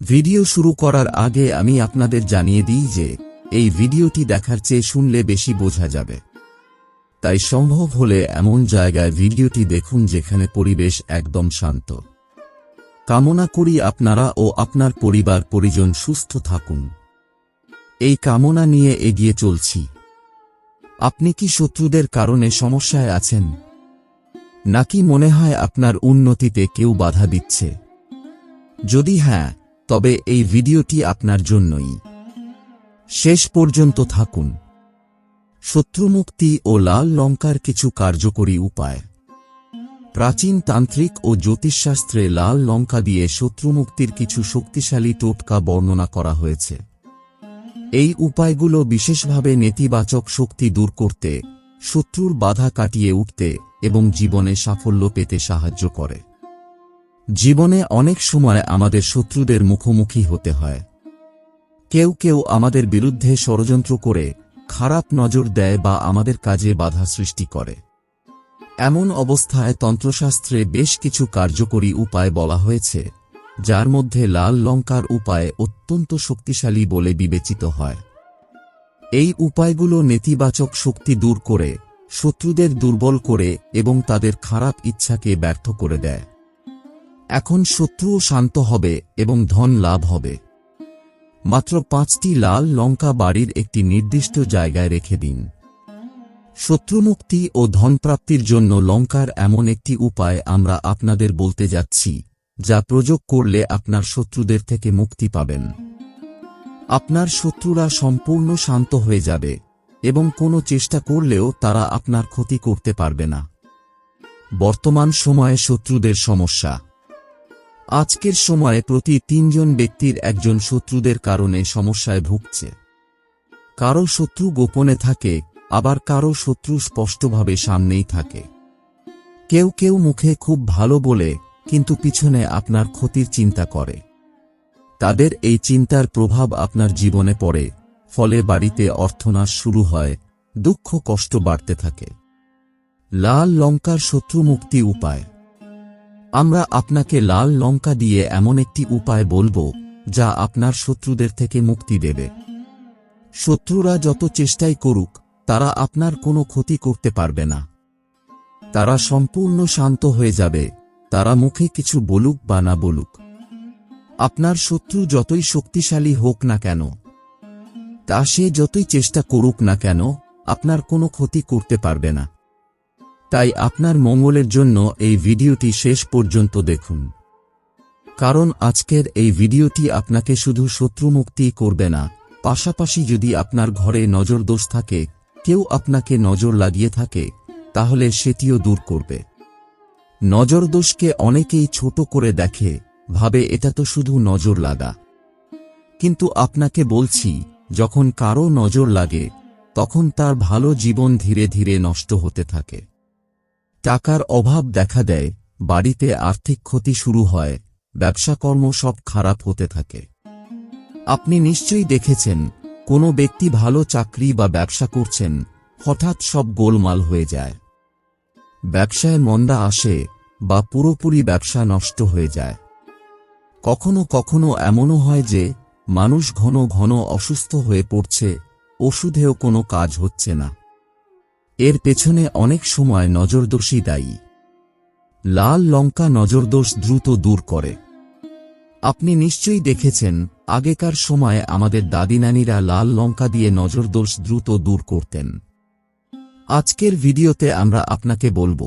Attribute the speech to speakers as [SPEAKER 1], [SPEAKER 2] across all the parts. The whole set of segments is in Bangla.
[SPEAKER 1] ভিডিও শুরু করার আগে আমি আপনাদের জানিয়ে দিই যে, এই ভিডিওটি দেখার চেয়ে শুনলে বেশি বোঝা যাবে। তাই সম্ভব হলে এমন জায়গায় ভিডিওটি দেখুন যেখানে পরিবেশ একদম শান্ত। কামনা করি আপনারা ও আপনার পরিবার পরিজন সুস্থ থাকুন। এই কামনা নিয়ে এগিয়ে চলছি। আপনি কি শত্রুদের কারণে সমস্যায় আছেন? নাকি মনে হয় আপনার উন্নতিতে কেউ বাধা দিচ্ছে? যদি হ্যাঁ তবে এই ভিডিওটি আপনার জন্যই। শেষ পর্যন্ত থাকুন। শত্রুমুক্তি ও লাল লঙ্কার কিছু কার্যকরী উপায়। প্রাচীন তান্ত্রিক ও জ্যোতিষশাস্ত্রে লাল লঙ্কা দিয়ে শত্রুমুক্তির কিছু শক্তিশালী টোটকা বর্ণনা করা হয়েছে। এই উপায়গুলো বিশেষভাবে নেতিবাচক শক্তি দূর করতে, শত্রুর বাধা কাটিয়ে উঠতে এবং জীবনে সাফল্য পেতে সাহায্য করে। জীবনে অনেক সময় আমাদের শত্রুদের মুখোমুখি হতে হয়। কেউ কেউ আমাদের বিরুদ্ধে ষড়যন্ত্র করে খারাপ নজর দেয় বা আমাদের কাজে বাধা সৃষ্টি করে। এমন অবস্থায় তন্ত্রশাস্ত্রে বেশ কিছু কার্যকরী উপায় বলা হয়েছে, যার মধ্যে লাল লঙ্কার উপায় অত্যন্ত শক্তিশালী বলে বিবেচিত হয়। এই উপায়গুলো নেতিবাচক শক্তি দূর করে, শত্রুদের দুর্বল করে এবং তাদের খারাপ ইচ্ছাকে ব্যর্থ করে দেয়। এখন শত্রুও শান্ত হবে এবং ধন লাভ হবে। মাত্র পাঁচটি লাল লঙ্কা বাড়ির একটি নির্দিষ্ট জায়গায় রেখে দিন। শত্রুমুক্তি ও ধনপ্রাপ্তির জন্য লঙ্কার এমন একটি উপায় আমরা আপনাদের বলতে যাচ্ছি, যা প্রয়োগ করলে আপনার শত্রুদের থেকে মুক্তি পাবেন। আপনার শত্রুরা সম্পূর্ণ শান্ত হয়ে যাবে এবং কোনো চেষ্টা করলেও তারা আপনার ক্ষতি করতে পারবে না। বর্তমান সময়ে শত্রুদের সমস্যা। আজকের সময়ে প্রতি তিনজন ব্যক্তির একজন শত্রুদের কারণে সমস্যায় ভুগছে। কারও শত্রু গোপনে থাকে, আবার কারও শত্রু স্পষ্টভাবে সামনেই থাকে। কেউ কেউ মুখে খুব ভালো বলে, কিন্তু পিছনে আপনার ক্ষতির চিন্তা করে। তাদের এই চিন্তার প্রভাব আপনার জীবনে পড়ে, ফলে বাড়িতে অর্থনাশ শুরু হয়, দুঃখ কষ্ট বাড়তে থাকে। লাল লঙ্কার শত্রু মুক্তি উপায়। আমরা আপনাকে লাল লঙ্কা দিয়ে এমন একটি উপায় বলব, যা আপনার শত্রুদের থেকে মুক্তি দেবে। শত্রুরা যত চেষ্টাই করুক, তারা আপনার কোনো ক্ষতি করতে পারবে না। তারা সম্পূর্ণ শান্ত হয়ে যাবে, তারা মুখে কিছু বলুক বা না বলুক। আপনার শত্রু যতই শক্তিশালী হোক না কেন, তা সে যতই চেষ্টা করুক না কেন, আপনার কোনো ক্ষতি করতে পারবে না। তাই আপনার মঙ্গলের জন্য এই ভিডিওটি শেষ পর্যন্ত দেখুন। কারণ আজকের এই ভিডিওটি আপনাকে শুধু শত্রুমুক্তি করবে না, পাশাপাশি যদি আপনার ঘরে নজর দোষ থাকে, কেউ আপনাকে নজর লাগিয়ে থাকে, তাহলে সেটিও দূর করবে। নজর দোষকে অনেকেই ছোট করে দেখে, ভাবে এটা তো শুধু নজর লাগা। কিন্তু আপনাকে বলছি, যখন কারও নজর লাগে, তখন তার ভালো জীবন ধীরে ধীরে নষ্ট হতে থাকে। টাকার অভাব দেখা দেয়, বাড়িতে আর্থিক ক্ষতি শুরু হয় ব্যবসাকর্ম সব খারাপ হতে থাকে। আপনি নিশ্চয়ই দেখেছেন, কোনো ব্যক্তি ভালো চাকরি বা ব্যবসা করছেন, হঠাৎ সব গোলমাল হয়ে যায়। ব্যবসায় মন্দা আসে বা পুরোপুরি ব্যবসা নষ্ট হয়ে যায়। কখনো কখনো এমনও হয় যে, মানুষ ঘন ঘন অসুস্থ হয়ে পড়ছে, ওষুধেও কোনো কাজ হচ্ছে না। এর পেছনে অনেক সময় নজরদোষী দায়ী। লাল লঙ্কা নজরদোষ দ্রুত দূর করে। আপনি নিশ্চয়ই দেখেছেন, আগেকার সময়ে আমাদের দাদিনানিরা লাল লঙ্কা দিয়ে নজরদোষ দ্রুত দূর করতেন। আজকের ভিডিওতে আমরা আপনাকে বলব,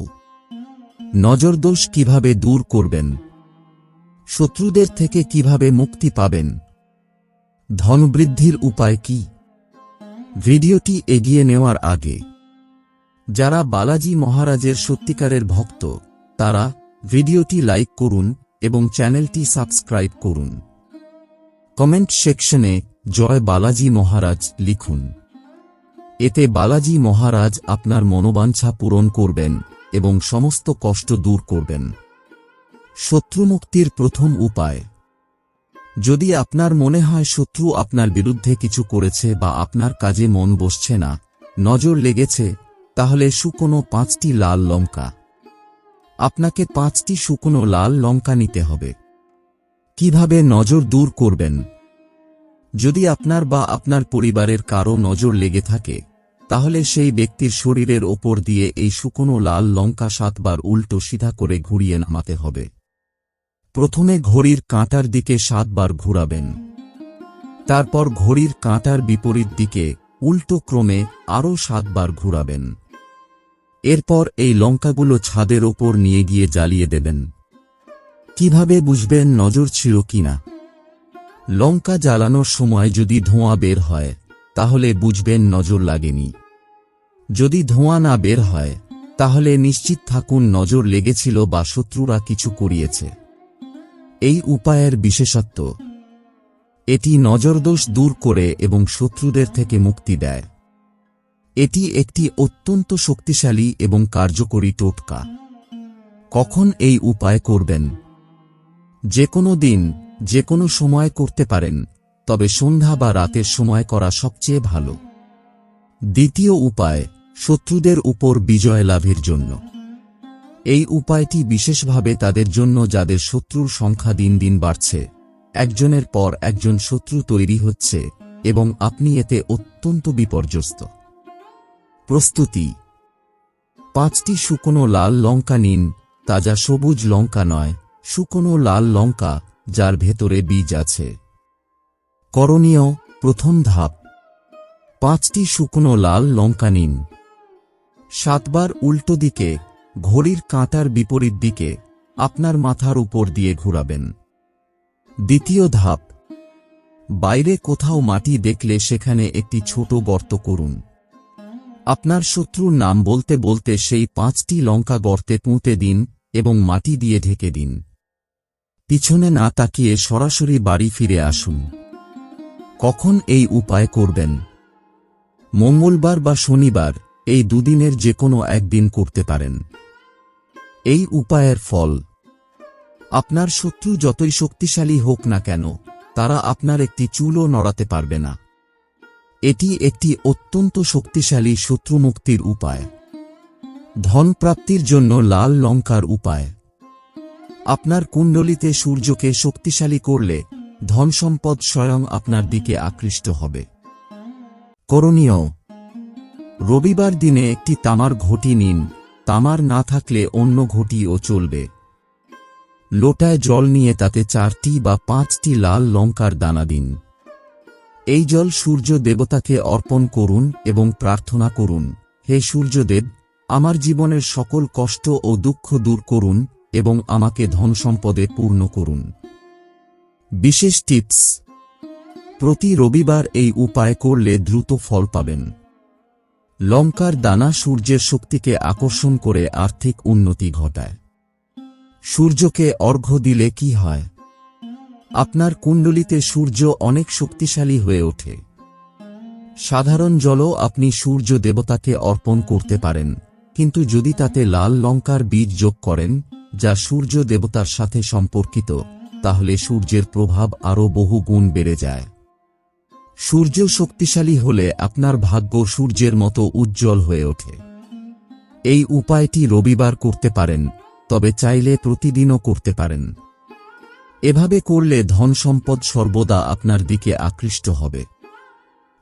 [SPEAKER 1] নজরদোষ কীভাবে দূর করবেন? শত্রুদের থেকে কীভাবে মুক্তি পাবেন? ধনবৃদ্ধির উপায় কি? ভিডিওটি এগিয়ে নেওয়ার আগে যারা বালাজি মহারাজের সত্যিকারের ভক্ত, তারা ভিডিওটি লাইক করুন এবং চ্যানেলটি সাবস্ক্রাইব করুন। কমেন্ট সেকশনে জয় বালাজি মহারাজ লিখুন। এতে বালাজি মহারাজ আপনার মনোবাঞ্ছা পূরণ করবেন এবং সমস্ত কষ্ট দূর করবেন। শত্রুমুক্তির প্রথম উপায়। যদি আপনার মনে হয় শত্রু আপনার বিরুদ্ধে কিছু করেছে বা আপনার কাজে মন বসছে না, নজর লেগেছে তাহলে শুকনো পাঁচটি লাল লঙ্কা। আপনাকে পাঁচটি শুকনো লাল লঙ্কা নিতে হবে। কীভাবে নজর দূর করবেন? যদি আপনার বা আপনার পরিবারের কারও নজর লেগে থাকে, তাহলে সেই ব্যক্তির শরীরের ওপর দিয়ে এই শুকনো লাল লঙ্কা সাতবার উল্টো সিধা করে ঘুরিয়ে নামাতে হবে। প্রথমে ঘড়ির কাঁটার দিকে সাতবার ঘুরাবেন। তারপর ঘড়ির কাঁটার বিপরীত দিকে উল্টো ক্রমে আরও সাতবার ঘুরাবেন। এরপর এই লঙ্কাগুলো ছাদের ওপর নিয়ে গিয়ে জ্বালিয়ে দেবেন। কীভাবে বুঝবেন নজর ছিল কিনা? লঙ্কা জ্বালানোর সময় যদি ধোঁয়া বের হয়, তাহলে বুঝবেন নজর লাগেনি। যদি ধোঁয়া না বের হয়, তাহলে নিশ্চিত থাকুন নজর লেগেছিল বা শত্রুরা কিছু করিয়েছে। এই উপায়ের বিশেষত্ব, এটি নজরদোষ দূর করে এবং শত্রুদের থেকে মুক্তি দেয়। এটি একটি অত্যন্ত শক্তিশালী এবং কার্যকরী টোটকা। কখন এই উপায় করবেন? যে কোনো দিন যে কোনো সময় করতে পারেন, তবে সন্ধ্যা বা রাতের সময় করা সবচেয়ে ভালো। দ্বিতীয় উপায়, শত্রুদের উপর বিজয় লাভের জন্য। এই উপায়টি বিশেষভাবে তাদের জন্য যাদের শত্রুর সংখ্যা দিন দিন বাড়ছে। একজনের পর একজন শত্রু তৈরি হচ্ছে এবং আপনি এতে অত্যন্ত বিপর্যস্ত। প্রস্তুতি। পাঁচটি শুকনো লাল লঙ্কা নিন, তাজা সবুজ লঙ্কা নয়, শুকনো লাল লঙ্কা, যার ভেতরে বীজ আছে। করণীয়, প্রথম ধাপ। পাঁচটি শুকনো লাল লঙ্কা নিন। সাতবার উল্টো দিকে, ঘড়ির কাঁটার বিপরীত দিকে, আপনার মাথার উপর দিয়ে ঘুরাবেন। দ্বিতীয় ধাপ। বাইরে কোথাও মাটি দেখলে সেখানে একটি ছোট গর্ত করুন। আপনার শত্রুর নাম বলতে বলতে সেই পাঁচটি লঙ্কা গর্তে পুঁতে দিন এবং মাটি দিয়ে ঢেকে দিন। পিছনে না তাকিয়ে সরাসরি বাড়ি ফিরে আসুন। কখন এই উপায় করবেন? মঙ্গলবার বা শনিবার এই দুদিনের যে কোনো একদিন করতে পারেন। এই উপায়ের ফল। আপনার শত্রু যতই শক্তিশালী হোক না কেন, তারা আপনার একটি চুলও নড়াতে পারবে না। এটি একটি অত্যন্ত শক্তিশালী শত্রুমুক্তির উপায়। ধনপ্রাপ্তির জন্য লাল লঙ্কার উপায়। আপনার কুণ্ডলিতে সূর্যকে শক্তিশালী করলে ধন সম্পদ স্বয়ং আপনার দিকে আকৃষ্ট হবে। করণীয়। রবিবার দিনে একটি তামার ঘটি নিন। তামার না থাকলে অন্য ঘটিও চলবে। লোটায় জল নিয়ে তাতে চারটি বা পাঁচটি লাল লঙ্কার দানা দিন। এই জল সূর্য দেবতাকে অর্পণ করুন এবং প্রার্থনা করুন, হে সূর্যদেব, আমার জীবনের সকল কষ্ট ও দুঃখ দূর করুন এবং আমাকে ধন সম্পদে পূর্ণ করুন। বিশেষ টিপস, প্রতি রবিবার এই উপায় করলে দ্রুত ফল পাবেন। লঙ্কার দানা সূর্যের শক্তিকে আকর্ষণ করে আর্থিক উন্নতি ঘটায়। সূর্যকে অর্ঘ্য দিলে কি হয়? আপনার কুণ্ডলিতে সূর্য অনেক শক্তিশালী হয়ে ওঠে। সাধারণ জলও আপনি সূর্য দেবতাকে অর্পণ করতে পারেন, কিন্তু যদি তাতে লাল লঙ্কার বীজ যোগ করেন, যা সূর্য দেবতার সাথে সম্পর্কিত, তাহলে সূর্যের প্রভাব আরও বহু গুণ বেড়ে যায়। সূর্য শক্তিশালী হলে আপনার ভাগ্য সূর্যের মতো উজ্জ্বল হয়ে ওঠে। এই উপায়টি রবিবার করতে পারেন, তবে চাইলে প্রতিদিনও করতে পারেন। এভাবে করলে ধন সম্পদ সর্বদা আপনার দিকে আকৃষ্ট হবে।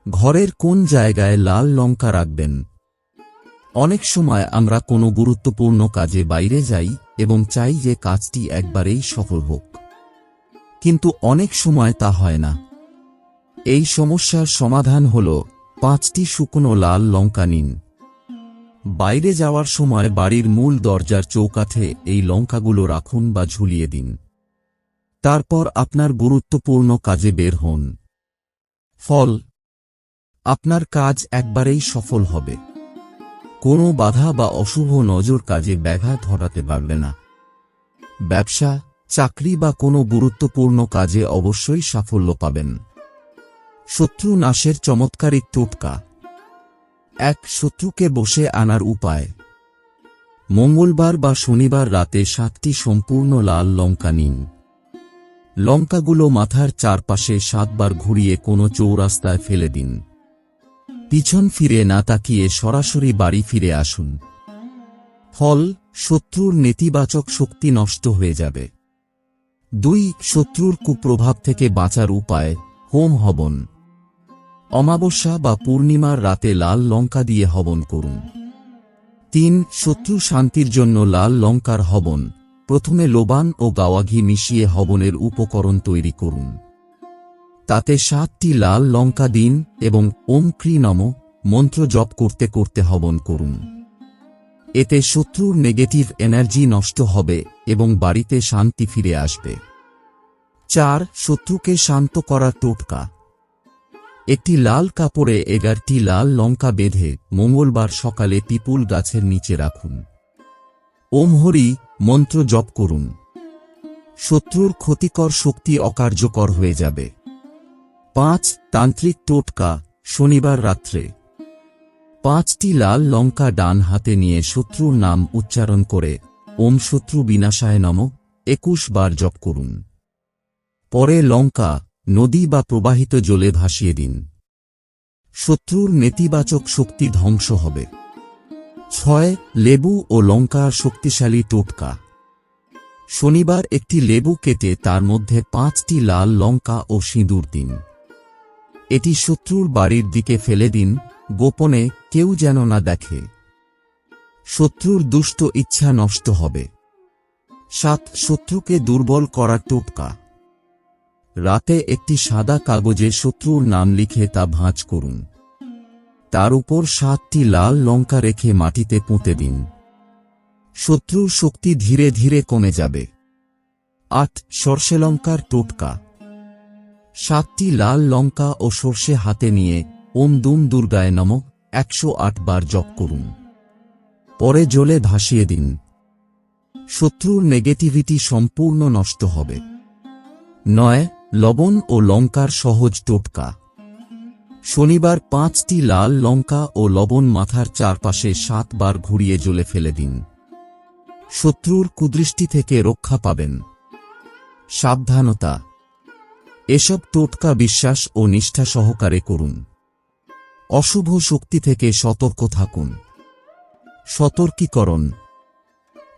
[SPEAKER 1] ঘরের কোন জায়গায় লাল লঙ্কা রাখবেন? অনেক সময় আমরা কোনো গুরুত্বপূর্ণ কাজে বাইরে যাই এবং চাই যে কাজটি একবারেই সফল হোক। কিন্তু অনেক সময় তা হয় না। এই সমস্যার সমাধান হল পাঁচটি শুকনো লাল লঙ্কা নিন। বাইরে যাওয়ার সময় বাড়ির মূল দরজার চৌকাঠে এই লঙ্কাগুলো রাখুন বা ঝুলিয়ে দিন। তারপর আপনার গুরুত্বপূর্ণ কাজে বের হন। ফল, আপনার কাজ একবারেই সফল হবে। কোনো বাধা বা অশুভ নজর কাজে ব্যাঘাত ঘটাতে পারবে না। ব্যবসা, চাকরি বা কোনো গুরুত্বপূর্ণ কাজে অবশ্যই সাফল্য পাবেন। শত্রু নাশের চমৎকারী টোটকা। এক শত্রুকে বসে আনার উপায়। মঙ্গলবার বা শনিবার রাতে সাতটি সম্পূর্ণ লাল লঙ্কা নিন। লঙ্কাগুলো মাথার চারপাশে সাতবার ঘুরিয়ে কোনো চৌরাস্তায় ফেলে দিন। পিছন ফিরে না তাকিয়ে সরাসরি বাড়ি ফিরে আসুন। ফল, শত্রুর নেতিবাচক শক্তি নষ্ট হয়ে যাবে। দুই, শত্রুর কুপ্রভাব থেকে বাঁচার উপায়, হোম হবন। অমাবস্যা বা পূর্ণিমার রাতে লাল লঙ্কা দিয়ে হবন করুন। তিন, শত্রু শান্তির জন্য লাল লঙ্কার হবন। প্রথমে লোবান ও গাওয়াঘি মিশিয়ে হবনের উপকরণ তৈরি করুন। তাতে সাতটি লাল লঙ্কা দিন এবং ওম ক্রি নম মন্ত্র জপ করতে করতে হবন করুন। এতে শত্রুর নেগেটিভ এনার্জি নষ্ট হবে এবং বাড়িতে শান্তি ফিরে আসবে। চার, শত্রুকে শান্ত করার টোটকা। একটি লাল কাপড়ে এগারটি লাল লঙ্কা বেঁধে মঙ্গলবার সকালে পিপুল গাছের নিচে রাখুন। ওম হরি, মন্ত্র জপ করুন। শত্রুর ক্ষতিকর শক্তি অকার্যকর হয়ে যাবে। পাঁচ, তান্ত্রিক টোটকা, শনিবার রাত্রে। পাঁচটি লাল লঙ্কা ডান হাতে নিয়ে শত্রুর নাম উচ্চারণ করে, ওম শত্রু বিনাশায় নম, একুশ বার জপ করুন। পরে লঙ্কা, নদী বা প্রবাহিত জলে ভাসিয়ে দিন। শত্রুর নেতিবাচক শক্তি ধ্বংস হবে। ছয়, লেবু ও লঙ্কার শক্তিশালী টোটকা। শনিবার একটি লেবু কেটে তার মধ্যে পাঁচটি লাল লঙ্কা ও সিঁদুর দিন। এটি শত্রুর বাড়ির দিকে ফেলে দিন, গোপনে কেউ যেন না দেখে। শত্রুর দুষ্ট ইচ্ছা নষ্ট হবে। সাত, শত্রুকে দুর্বল করার টোটকা। রাতে একটি সাদা কাগজে শত্রুর নাম লিখে তা ভাঁজ করুন। তার উপর সাতটি লাল লঙ্কা রেখে মাটিতে পুঁতে দিন। শত্রুর শক্তি ধীরে ধীরে কমে যাবে। আট, সর্ষে লঙ্কার টোটকা। সাতটি লাল লঙ্কা ও সর্ষে হাতে নিয়ে ওম দুম দুর্গায় নম একশো বার জপ করুন। পরে জলে ভাসিয়ে দিন। শত্রুর নেগেটিভিটি সম্পূর্ণ নষ্ট হবে। নয়, লবণ ও লঙ্কার সহজ টোটকা। শনিবার পাঁচটি লাল লঙ্কা ও লবণ মাথার চারপাশে সাতবার ঘুরিয়ে জ্বলে ফেলে দিন। শত্রুর কুদৃষ্টি থেকে রক্ষা পাবেন। সাবধানতা। এসব টোটকা বিশ্বাস ও নিষ্ঠা সহকারে করুন। অশুভ শক্তি থেকে সতর্ক থাকুন। সতর্কীকরণ।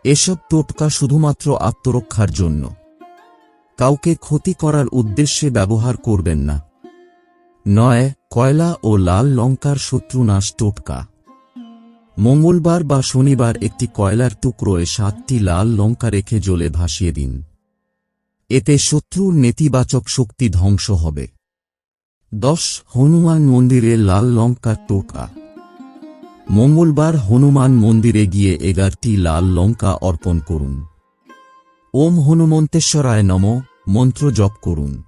[SPEAKER 1] এসব টোটকা শুধুমাত্র আত্মরক্ষার জন্য। কাউকে ক্ষতি করার উদ্দেশ্যে ব্যবহার করবেন না। নয় কয়লা ও লাল লঙ্কার শত্রুনাশ টোটকা। মঙ্গলবার বা শনিবার একটি কয়লার টুকরোয় সাতটি লাল লঙ্কা রেখে জ্বলে ভাসিয়ে দিন। এতে শত্রুর নেতিবাচক শক্তি ধ্বংস হবে। দশ, হনুমান মন্দিরে লাল লঙ্কার টোকা মঙ্গলবার হনুমান মন্দিরে গিয়ে এগারটি লাল লঙ্কা অর্পণ করুন। ওম হনুমন্তেশ্বরায় নম। মন্ত্র জপ করুন।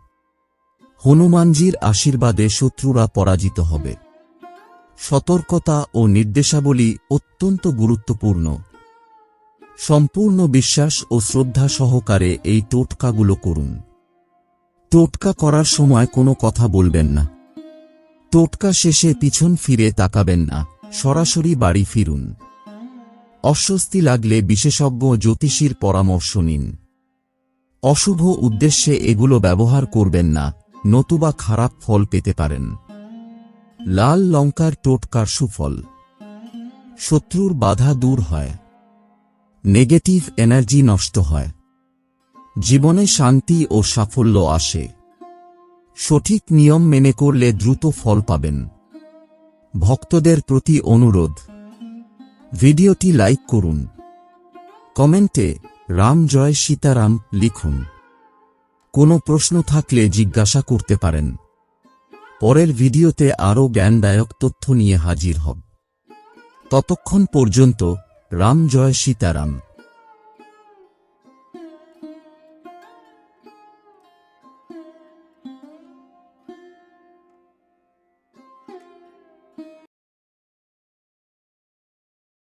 [SPEAKER 1] হনুমানজির আশীর্বাদে শত্রুরা পরাজিত হবে। সতর্কতা ও নির্দেশাবলী অত্যন্ত গুরুত্বপূর্ণ। সম্পূর্ণ বিশ্বাস ও শ্রদ্ধা সহকারে এই টোটকাগুলো করুন। টোটকা করার সময় কোনো কথা বলবেন না। টোটকা শেষে পিছন ফিরে তাকাবেন না, সরাসরি বাড়ি ফিরুন। অস্বস্তি লাগলে বিশেষজ্ঞ জ্যোতিষীর পরামর্শ নিন। অশুভ উদ্দেশ্যে এগুলো ব্যবহার করবেন না নতুবা খারাপ ফল পেতে পারেন। লাল লঙ্কার টোটকার সুফল। শত্রুর বাধা দূর হয়। নেগেটিভ এনার্জি নষ্ট হয়। জীবনে শান্তি ও সাফল্য আসে। সঠিক নিয়ম মেনে করলে দ্রুত ফল পাবেন। ভক্তদের প্রতি অনুরোধ। ভিডিওটি লাইক করুন। কমেন্টে রাম জয় সীতারাম লিখুন। কোনো প্রশ্ন থাকলে জিজ্ঞাসা করতে পারেন। পরের ভিডিওতে আরও জ্ঞানদায়ক তথ্য নিয়ে হাজির হব। ততক্ষণ পর্যন্ত রাম জয় সীতারাম।